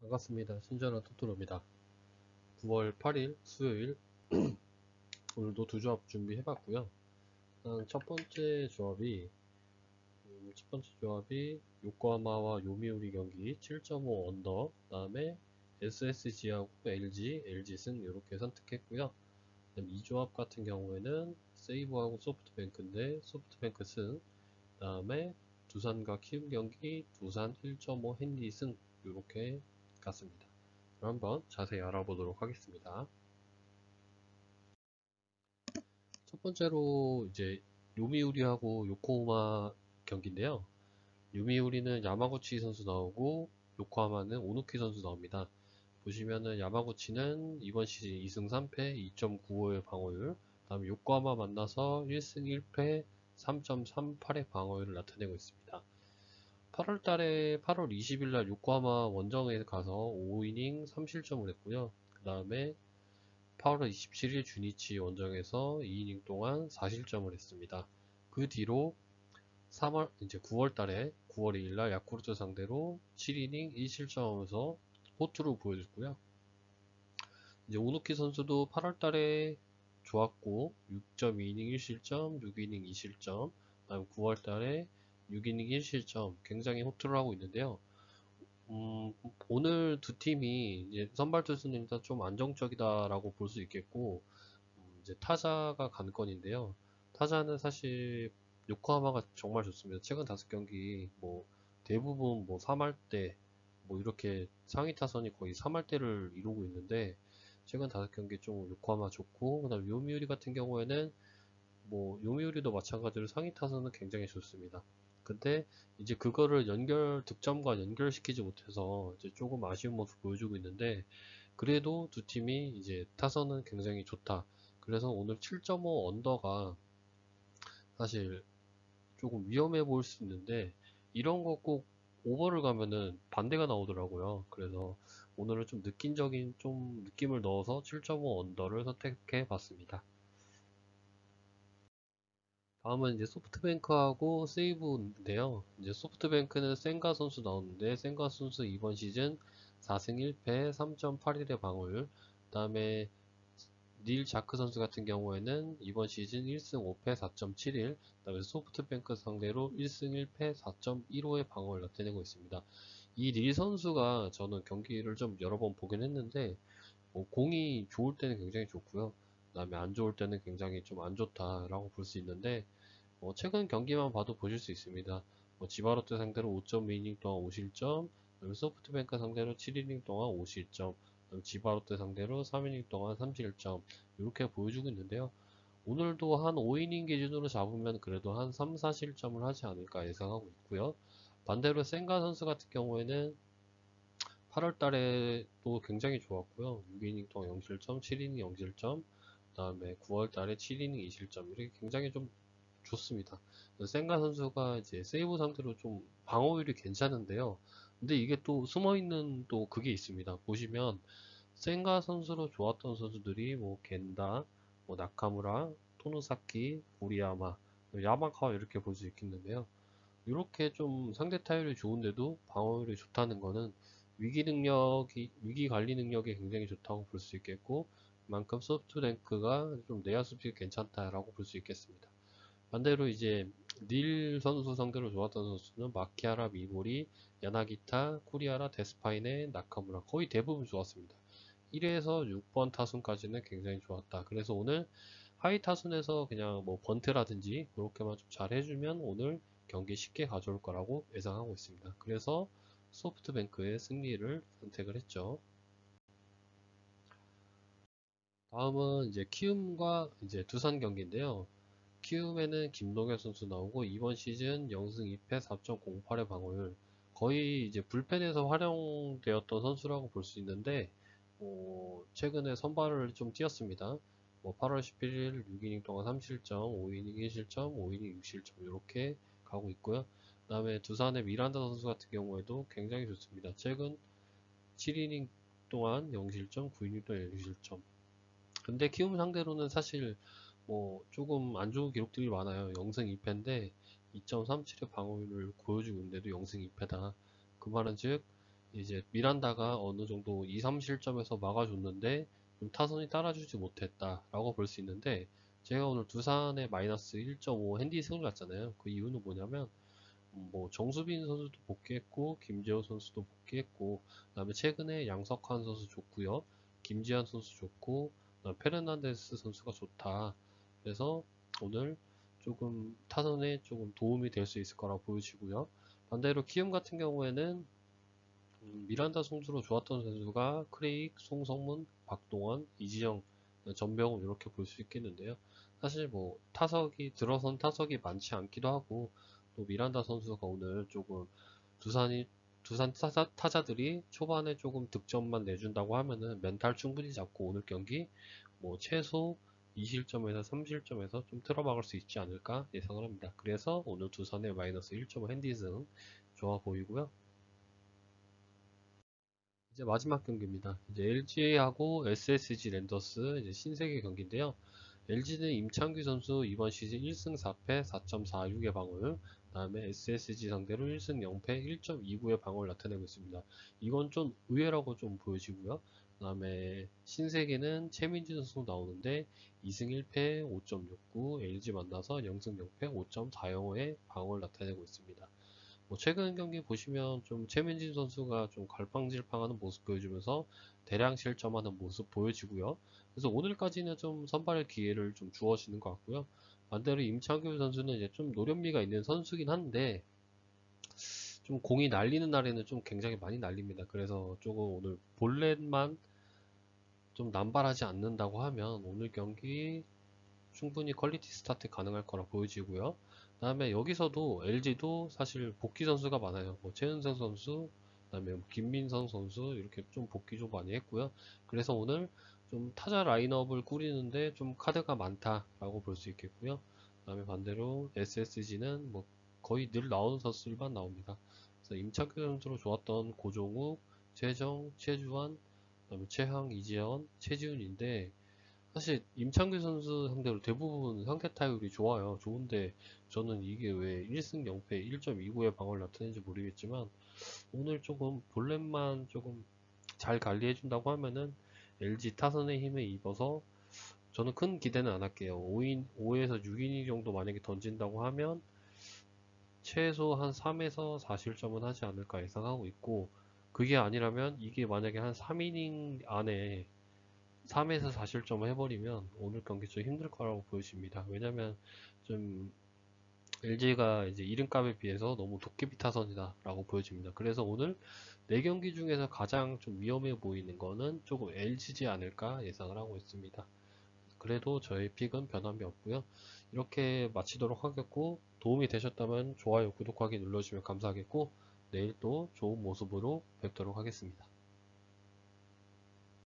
반갑습니다. 신전한 토토로입니다. 9월 8일 수요일 오늘도 두 조합 준비해 봤고요. 일단 첫 번째 조합이 음, 첫 번째 조합이 요코하마와 요미우리 경기 7.5 언더 그다음에 SSG하고 LG, LG승 이렇게 선택했고요. 이 조합 같은 경우에는 세이브하고 소프트뱅크인데 소프트뱅크 승 그다음에 두산과 키움 경기 두산 1.5 핸디 승 이렇게 같습니다. 그럼 한번 자세히 알아보도록 하겠습니다. 첫 번째로 이제 요미우리하고 요코하마 경기인데요. 요미우리는 야마구치 선수 나오고 요코하마는 오누키 선수 나옵니다. 보시면은 야마구치는 이번 시즌 2승 3패 2.95의 방어율 다음 요코하마 만나서 1승 1패 3.38의 방어율을 나타내고 있습니다. 8월 달에 8월 20일 날 요코하마 원정에 가서 5이닝 3실점을 했고요. 그 다음에 8월 27일 주니치 원정에서 2이닝 동안 4실점을 했습니다. 그 뒤로 3월 이제 9월 달에 9월 2일 날 야쿠르트 상대로 7이닝 1실점하면서 호투를 보여줬고요. 이제 오누키 선수도 8월 달에 좋았고 6.2이닝 1실점, 6이닝 2실점, 다음 9월 달에 6이닝 1실점 굉장히 호투를 하고 있는데요. 음, 오늘 두 팀이 이제 선발 투수는 일단 좀 안정적이다라고 볼 수 있겠고 음, 이제 타자가 관건인데요. 타자는 사실 요코하마가 정말 좋습니다. 최근 다섯 경기 뭐 대부분 뭐 3할대 뭐 이렇게 상위 타선이 거의 3할대를 이루고 있는데 최근 다섯 경기 좀 요코하마 좋고 그다음 요미우리 같은 경우에는 뭐 요미우리도 마찬가지로 상위 타선은 굉장히 좋습니다. 근데 이제 그거를 연결 득점과 연결시키지 못해서 이제 조금 아쉬운 모습 보여주고 있는데 그래도 두 팀이 이제 타선은 굉장히 좋다. 그래서 오늘 7.5 언더가 사실 조금 위험해 보일 수 있는데 이런 거 꼭 오버를 가면은 반대가 나오더라고요. 그래서 오늘은 좀 느낌적인 좀 느낌을 넣어서 7.5 언더를 선택해 봤습니다. 다음은 이제 소프트뱅크하고 세이브인데요. 이제 소프트뱅크는 센가 선수 나오는데 센가 선수 이번 시즌 4승 1패 3.81의 방어율. 그다음에 닐 자크 선수 같은 경우에는 이번 시즌 1승 5패 4.71. 그다음에 소프트뱅크 상대로 1승 1패 4.15의 방어를 나타내고 있습니다. 이 닐 선수가 저는 경기를 좀 여러 번 보긴 했는데 뭐 공이 좋을 때는 굉장히 좋고요. 그 다음에 안 좋을 때는 굉장히 좀 안 좋다라고 볼 수 있는데 뭐 최근 경기만 봐도 보실 수 있습니다. 뭐 지바로트 상대로 5.2이닝 동안 5실점, 소프트뱅크 상대로 7이닝 동안 5실점, 지바로트 상대로 3이닝 동안 3실점 이렇게 보여주고 있는데요. 오늘도 한 5이닝 기준으로 잡으면 그래도 한 3, 4실점을 하지 않을까 예상하고 있고요. 반대로 센가 선수 같은 경우에는 8월 달에 또 굉장히 좋았고요. 6이닝 동안 0실점, 7이닝 0실점, 그 다음에 9월 달에 7이닝 2실점 이렇게 굉장히 좀 좋습니다. 센가 선수가 이제 세이브 상태로 좀 방어율이 괜찮은데요. 근데 이게 또 숨어있는 또 그게 있습니다. 보시면 센가 선수로 좋았던 선수들이 뭐 겐다, 뭐 나카무라, 토노사키, 구리야마, 야마카와 이렇게 볼 수 있겠는데요. 이렇게 좀 상대 타율이 좋은데도 방어율이 좋다는 거는 위기 능력이 위기 관리 능력이 굉장히 좋다고 볼 수 있겠고 만큼 소프트 랭크가 좀 내야 수비가 괜찮다라고 볼 수 있겠습니다. 반대로 이제 닐 선수 상대로 좋았던 선수는 마키아라, 미모리, 야나기타, 쿠리아라, 데스파이네, 나카무라 거의 대부분 좋았습니다. 1에서 6번 타순까지는 굉장히 좋았다. 그래서 오늘 하이 타순에서 그냥 뭐 번트라든지 그렇게만 좀 잘 해주면 오늘 경기 쉽게 가져올 거라고 예상하고 있습니다. 그래서 소프트뱅크의 승리를 선택을 했죠. 다음은 이제 키움과 이제 두산 경기인데요. 키움에는 김동현 선수 나오고 이번 시즌 0승 2패 4.08의 방어율 거의 이제 불펜에서 활용되었던 선수라고 볼 수 있는데 어, 최근에 선발을 좀 뛰었습니다. 뭐 8월 11일 6이닝 동안 3실점, 5이닝 1실점, 5이닝 6실점 이렇게 가고 있고요. 그 다음에 두산의 미란다 선수 같은 경우에도 굉장히 좋습니다. 최근 7이닝 동안 0실점, 9이닝 동안 0실점. 근데 키움 상대로는 사실 뭐 조금 안 좋은 기록들이 많아요. 0승 2패인데 2.37의 방어율을 보여주고 있는데도 0승 2패다. 그 말은 즉 이제 미란다가 어느 정도 2, 3실점에서 막아줬는데 좀 타선이 따라주지 못했다라고 볼 수 있는데 제가 오늘 두산에 마이너스 1.5 핸디 승을 갔잖아요. 그 이유는 뭐냐면 뭐 정수빈 선수도 복귀했고 김재호 선수도 복귀했고 그다음에 최근에 양석환 선수 좋고요. 김지한 선수 좋고 페르난데스 선수가 좋다. 그래서 오늘 조금 타선에 조금 도움이 될 수 있을 거라고 보여지고요. 반대로 키움 같은 경우에는 음, 미란다 선수로 좋았던 선수가 크레익, 송성문, 박동원, 이지영, 전병훈 이렇게 볼 수 있겠는데요. 사실 뭐 타석이 들어선 타석이 많지 않기도 하고 또 미란다 선수가 오늘 조금 두산이 두산 타자, 타자 들이 초반에 조금 득점만 내준다고 하면은 멘탈 충분히 잡고 오늘 경기 뭐 최소 2실점에서 3실점에서 좀 틀어막을 수 있지 않을까 예상을 합니다. 그래서 오늘 두산의 마이너스 1.5 핸디승 좋아 보이고요. 이제 마지막 경기입니다. 이제 LG하고 SSG 랜더스 이제 신세계 경기인데요. LG는 임창규 선수 이번 시즌 1승 4패 4.46의 방울, 다음에 SSG 상대로 1승 0패 1.29의 방울 나타내고 있습니다. 이건 좀 의외라고 좀 보여지고요. 그 다음에 신세계는 최민지 선수 나오는데 2승 1패 5.69 LG 만나서 0승 0패 5.40의 방울 나타내고 있습니다. 뭐 최근 경기 보시면 좀 최민진 선수가 좀 갈팡질팡하는 모습 보여주면서 대량 실점하는 모습 보여지고요. 그래서 오늘까지는 좀 선발의 기회를 좀 주어지는 것 같고요. 반대로 임창규 선수는 이제 좀 노련미가 있는 선수긴 한데 좀 공이 날리는 날에는 좀 굉장히 많이 날립니다. 그래서 조금 오늘 볼넷만 좀 남발하지 않는다고 하면 오늘 경기 충분히 퀄리티 스타트 가능할 거라 보여지고요. 다음에 여기서도 LG도 사실 복귀 선수가 많아요. 뭐 최은성 선수, 그다음에 뭐 김민성 선수 이렇게 좀 복귀 좀 많이 했고요. 그래서 오늘 좀 타자 라인업을 꾸리는데 좀 카드가 많다라고 볼 수 있겠고요. 그다음에 반대로 SSG는 뭐 거의 늘 나오는 선수들만 나옵니다. 그래서 임창규 선수로 좋았던 고종욱, 최정, 최주환, 그다음에 최항, 이지현, 최지훈인데 사실 임창규 선수 상대로 대부분 상대 타율이 좋아요. 좋은데 저는 이게 왜 1승 0패 1.29의 방어를 나타내는지 모르겠지만 오늘 조금 볼넷만 조금 잘 관리해 준다고 하면은 LG 타선의 힘에 입어서 저는 큰 기대는 안 할게요. 5인, 5에서 6이닝 정도 만약에 던진다고 하면 최소 한 3에서 4실점은 하지 않을까 예상하고 있고 그게 아니라면 이게 만약에 한 3이닝 안에 3에서 4실점을 해버리면 오늘 경기 좀 힘들 거라고 보여집니다. 왜냐면 좀 LG가 이제 이름값에 비해서 너무 도깨비 타선이다 라고 보여집니다. 그래서 오늘 4경기 중에서 가장 좀 위험해 보이는 거는 조금 LG지 않을까 예상을 하고 있습니다. 그래도 저의 픽은 변함이 없고요. 이렇게 마치도록 하겠고 도움이 되셨다면 좋아요, 구독하기 눌러주시면 감사하겠고 내일 또 좋은 모습으로 뵙도록 하겠습니다.